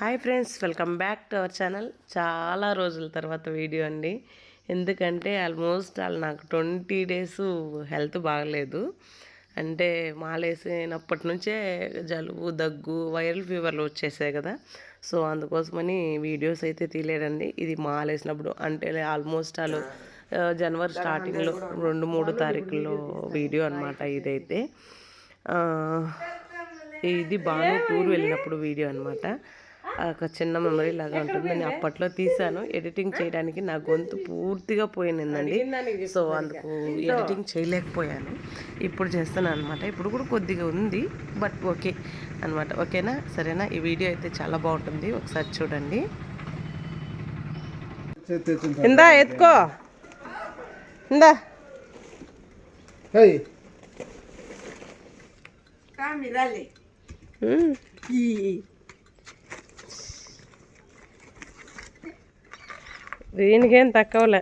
Hi friends welcome back to our channel. చాలా రోజుల తర్వాత వీడియో అండి. ఎందుకంటే ఆల్మోస్ట్ వాళ్ళు నాకు ట్వంటీ డేస్ హెల్త్ బాగలేదు. అంటే మాలేసినప్పటి నుంచే జలుబు దగ్గు వైరల్ ఫీవర్లు వచ్చేసాయి కదా. సో అందుకోసమని వీడియోస్ అయితే తీయలేడండి ఇది మాలేసినప్పుడు అంటే ఆల్మోస్ట్ వాళ్ళు జనవరి స్టార్టింగ్లో రెండు మూడు తారీఖుల్లో వీడియో అనమాట ఇదైతే. ఇది బాగా టూర్ వెళ్ళినప్పుడు వీడియో అనమాట ఒక చిన్న మెమరీ లాగా ఉంటుంది నేను అప్పట్లో తీసాను ఎడిటింగ్ చేయడానికి నా గొంతు పూర్తిగా పోయినందండి. సో అందుకు ఎడిటింగ్ చేయలేకపోయాను. ఇప్పుడు చేస్తాను అనమాట ఇప్పుడు కూడా కొద్దిగా ఉంది బట్ ఓకే అనమాట ఓకేనా సరేనా? ఈ వీడియో అయితే చాలా బాగుంటుంది. ఒకసారి చూడండి. ఇందా ఎత్తుకో. ఇందా. Hej! దీనికేం తక్కువలే.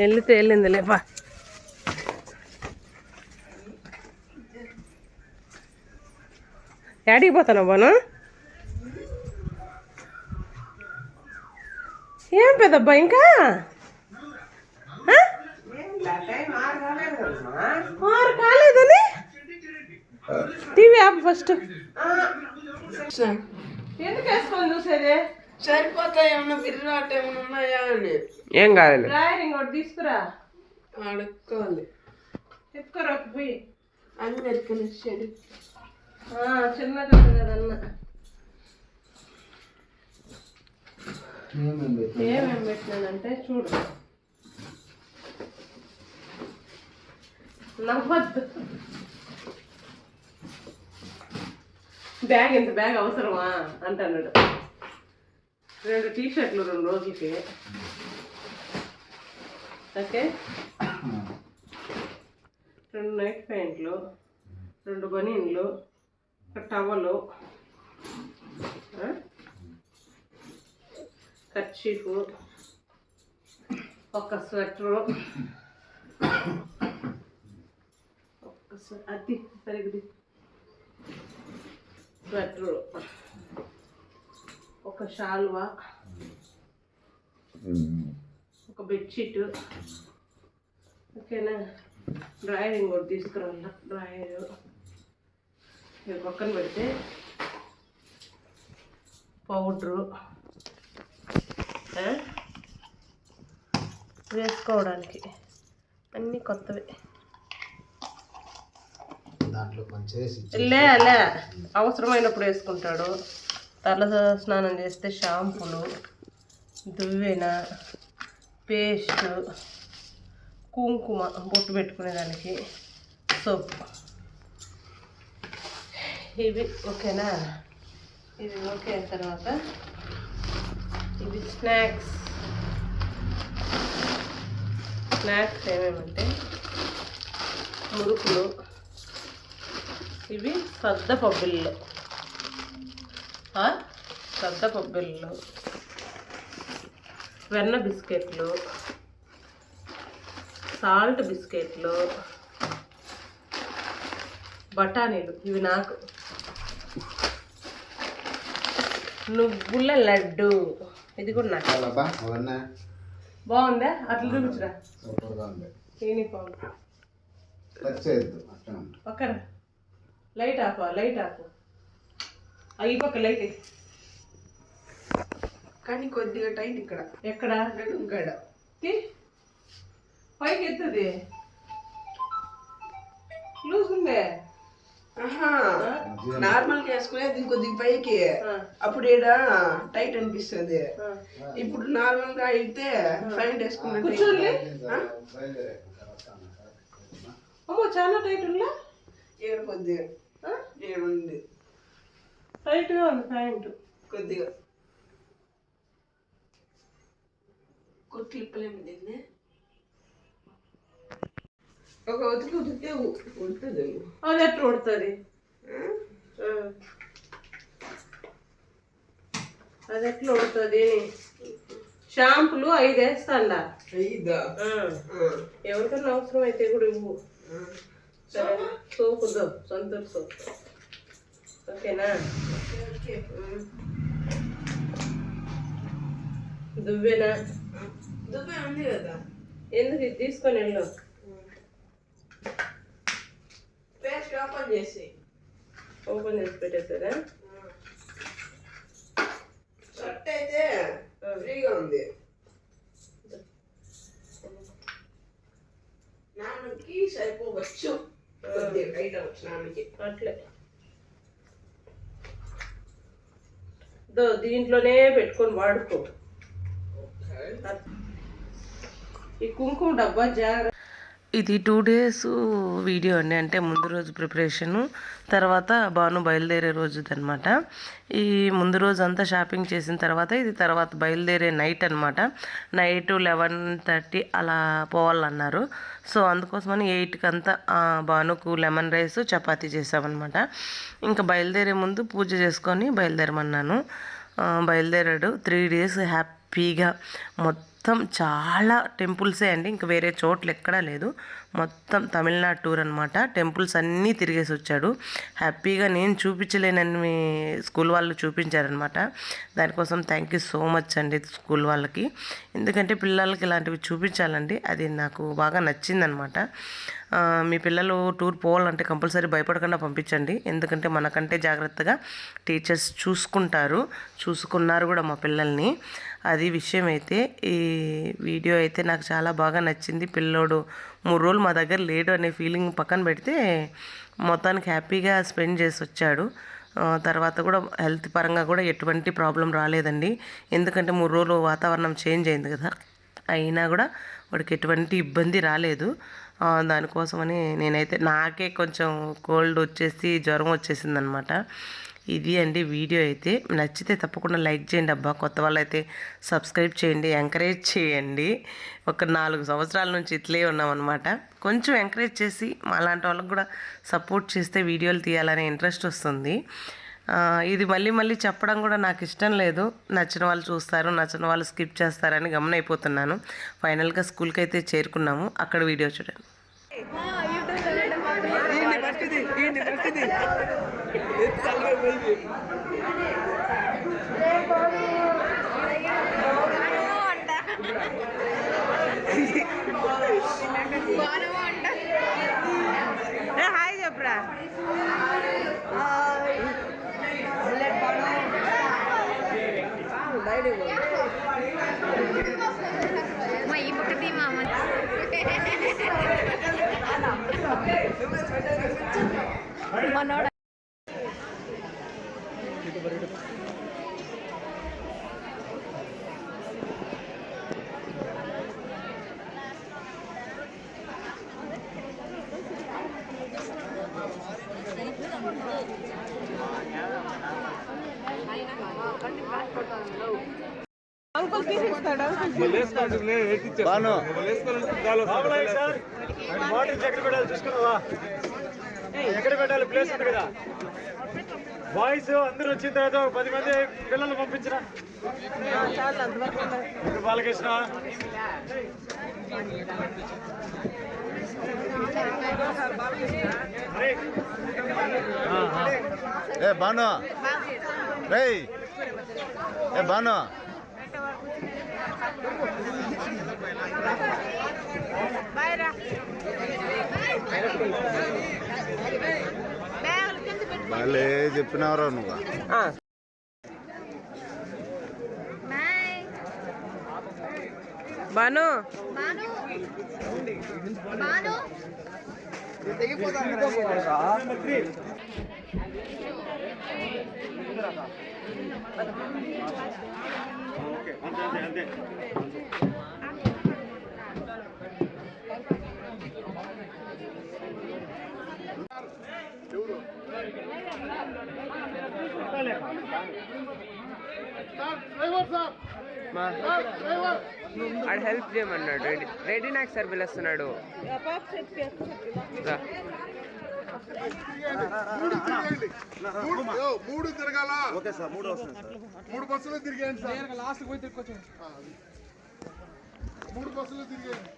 వెళ్ళితే వెళ్ళింది లేపా యాడికి పోతాను బాను? ఏం పెద్దబ్బా ఇంకా? ఆరు కాలేదని? TV app first. ఎందుకు వేసుకొని చూసేది? సరిపోతాయి ఏమన్నా బిర్రాట ఏమన్నా ఉన్నాయా అని ఏం కాదు డ్రాయర్ ఇంకోటి తీసుకురా. అడుక్కోవాలి. ఎత్తుకోరా పోయి అందరికి నచ్చాడు చిన్నగా ఉంది కదన్న ఏమేమి పెట్టినానంటే చూడు. నవ్వద్దు. బ్యాగ్ ఇంత బ్యాగ్ అవసరమా? అంటున్నాడు. రెండు టీ షర్ట్లు రెండు రోజులకి. ఓకే? రెండు నైట్ ప్యాంట్లు రెండు బనీన్లు ఒక టవలు కర్చీఫ్ ఒక స్వెటరు. ఒక స్వె- అది సరిగ్ది స్వెటరు ఒక షాల్వా ఒక బెడ్షీట్ ఓకేనా? డ్రాయర్ ఇంకోటి తీసుకురావాల డ్రాయర్ ఇది పక్కన పెడితే పౌడరు. వేసుకోవడానికి. అన్నీ కొత్తవి. దాంట్లో కొంచెం వేసి లే లే. అవసరమైనప్పుడు వేసుకుంటాడు. తల స్నానం చేస్తే షాంపూలు దువ్వెన పేస్ట్ కుంకుమ బొట్టు పెట్టుకునేదానికి సోప్. ఇవి ఓకేనా? ఇది ఓకే అయిన తర్వాత ఇవి స్నాక్స్. స్నాక్స్ ఏమేమంటే మురుకులు. ఇవి సద్ద పబ్బిళ్ళు? సద్ద పబ్బిళ్ళు. వెన్న బిస్కెట్లు. సాల్ట్ బిస్కెట్లు. బఠానీలు. ఇవి నాకు. నువ్వుల లడ్డు. ఇది కూడా నాకు. బాగుందా? అట్లా చూపించురా. యూనిఫామ్ చేయొద్దు అట్లా ఉంటుంది పక్కన లైట్ ఆఫ్ లైట్ ఆఫ్. ఈ పక్క లైట్. కానీ కొద్దిగా టైట్ ఇక్కడ. ఎక్కడ? తీ. పైకి ఎత్తుది. లూజ్ ఉందే? నార్మల్గా వేసుకునేది కొద్దిగా పైకి. అప్పుడు ఈడ టైట్ అనిపిస్తుంది. ఇప్పుడు నార్మల్గా అయితే వేసుకున్నట్టు కూర్చోండి అమ్మో చాలా టైట్ ఉందా ఈడ కొద్దిగా ఆ? ఈడ ఉంది టైట్గా ఉంది ప్యాంటు కొద్దిగా. కుట్లిప్పలేము దీన్ని. ఒక ఉతికి ఉతికితే ఉంటుంది. అది ఎట్లా ఉడుతుంది అది ఎట్లా ఉడుతుంది షాంపులు ఐదు? వేస్తాండా ఐదా. ఎవరికన్నా అవసరం అయితే కూడా ఇవ్వు. సరే సోపు సంతూర్ సోప్ ఓకేనా. దువ్వెనా? దుబ్బే ఉంది కదా. ఎందుకు ఇది తీసుకొని వెళ్ళు? పేస్ట్ ఓపెన్ చేసి. ఓపెన్ చేసి పెట్టేసారా షర్ట్ అయితే ఫ్రీగా ఉంది. నాన్నకి సరిపోవచ్చు. అట్లే. దీంట్లోనే పెట్టుకొని వాడుకో. ఈ కుంకుమ డబ్బా జాగ్రత్త ఇది టూ డేస్ వీడియో అండి. అంటే ముందు రోజు ప్రిపరేషను తర్వాత బాను బయలుదేరే రోజుది అనమాట ఈ ముందు రోజు అంతా షాపింగ్ చేసిన తర్వాత ఇది తర్వాత బయలుదేరే నైట్ అనమాట నైట్ లెవెన్ థర్టీ అలా పోవాలన్నారు. సో అందుకోసమని ఎయిట్కి అంతా భానుకు బానుకు లెమన్ రైస్ చపాతీ చేసామన్నమాట. ఇంకా బయలుదేరే ముందు పూజ చేసుకొని బయలుదేరమన్నాను. బయలుదేరాడు. త్రీ డేస్ హ్యాపీగా మొత్తం మొత్తం చాలా టెంపుల్సే అండి. ఇంకా వేరే చోట్ల ఎక్కడా లేదు. మొత్తం తమిళనాడు టూర్ అనమాట టెంపుల్స్ అన్నీ తిరిగేసి వచ్చాడు. హ్యాపీగా నేను చూపించలేనని స్కూల్ వాళ్ళు చూపించారనమాట దానికోసం థ్యాంక్ యూ సో మచ్ అండి స్కూల్ వాళ్ళకి. ఎందుకంటే పిల్లలకి ఇలాంటివి చూపించాలండి. అది నాకు బాగా నచ్చిందనమాట మీ పిల్లలు టూర్ పోవాలంటే కంపల్సరీ భయపడకుండా పంపించండి. ఎందుకంటే మనకంటే జాగ్రత్తగా టీచర్స్ చూసుకుంటారు చూసుకున్నారు కూడా మా పిల్లల్ని. అది విషయం అయితే ఈ వీడియో అయితే నాకు చాలా బాగా నచ్చింది. పిల్లోడు మూడు రోజులు మా దగ్గర లేడు అనే ఫీలింగ్ పక్కన పెడితే మొత్తానికి హ్యాపీగా స్పెండ్ చేసి వచ్చాడు. తర్వాత కూడా హెల్త్ పరంగా కూడా ఎటువంటి ప్రాబ్లం రాలేదండి. ఎందుకంటే మూడు రోజులు వాతావరణం చేంజ్ అయింది కదా. అయినా కూడా వాడికి ఎటువంటి ఇబ్బంది రాలేదు. దానికోసమని నేనైతే నాకే కొంచెం కోల్డ్ వచ్చేసి జ్వరం వచ్చేసింది అనమాట ఇది అండి వీడియో అయితే. నచ్చితే తప్పకుండా లైక్ చేయండి అబ్బా. కొత్త వాళ్ళు అయితే సబ్స్క్రైబ్ చేయండి ఎంకరేజ్ చేయండి. ఒక నాలుగు సంవత్సరాల నుంచి ఇట్లే ఉన్నామన్నమాట కొంచెం ఎంకరేజ్ చేసి అలాంటి వాళ్ళకి కూడా సపోర్ట్ చేస్తే వీడియోలు తీయాలనే ఇంట్రెస్ట్ వస్తుంది. ఇది మళ్ళీ మళ్ళీ చెప్పడం కూడా నాకు ఇష్టం లేదు. నచ్చిన వాళ్ళు చూస్తారు నచ్చిన వాళ్ళు స్కిప్ చేస్తారని గమనైపోతున్నాను. ఫైనల్గా స్కూల్కి అయితే చేరుకున్నాము. అక్కడ వీడియో చూడండి. హాయ్ చెప్పరా మా ఈ పక్కది మా అమ్మ మనోడ బాను బాటిల్స్ ఎక్కడ పెట్టాలి చూసుకున్నావా ఎక్కడ పెట్టాలి? ప్లేస్ ఉంది కదా. బాయ్స్ అందరూ వచ్చిన తర్వాత పది మంది పిల్లలు పంపించిన బాలకృష్ణ? ఏ బాను రేయ్. ఏ బాను భలే చెప్పినావురా నువ్వు. బాను. బాను బాను ఆడు హెల్ప్ చేయమన్నాడు. రెడీ రెడీ నాకు సార్ పిలుస్తున్నాడు. మూడు తిరగాల ఓకే సార్ మూడు వస్తుంది సార్. మూడు బస్సులు తిరిగాయండి సార్. లాస్ట్ పోయి తిరుక్కొచ్చాను మూడు బస్సులు తిరిగాయండి.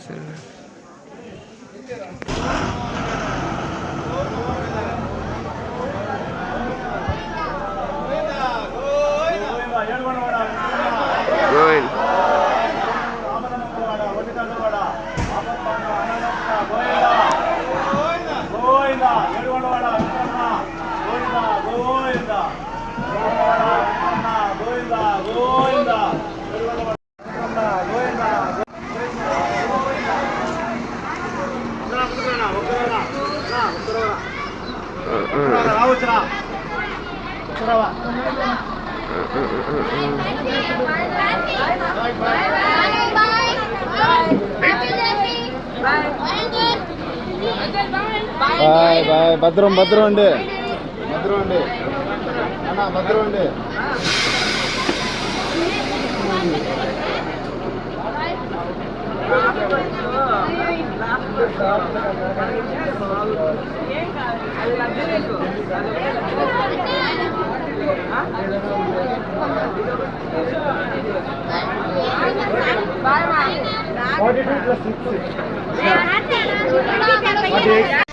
Sí. Bye bye. భద్రం భద్రం అండి భద్రం అండి అన్న భద్రం అండి Forty-two plus six. 哎呀拿钱了给你钱了给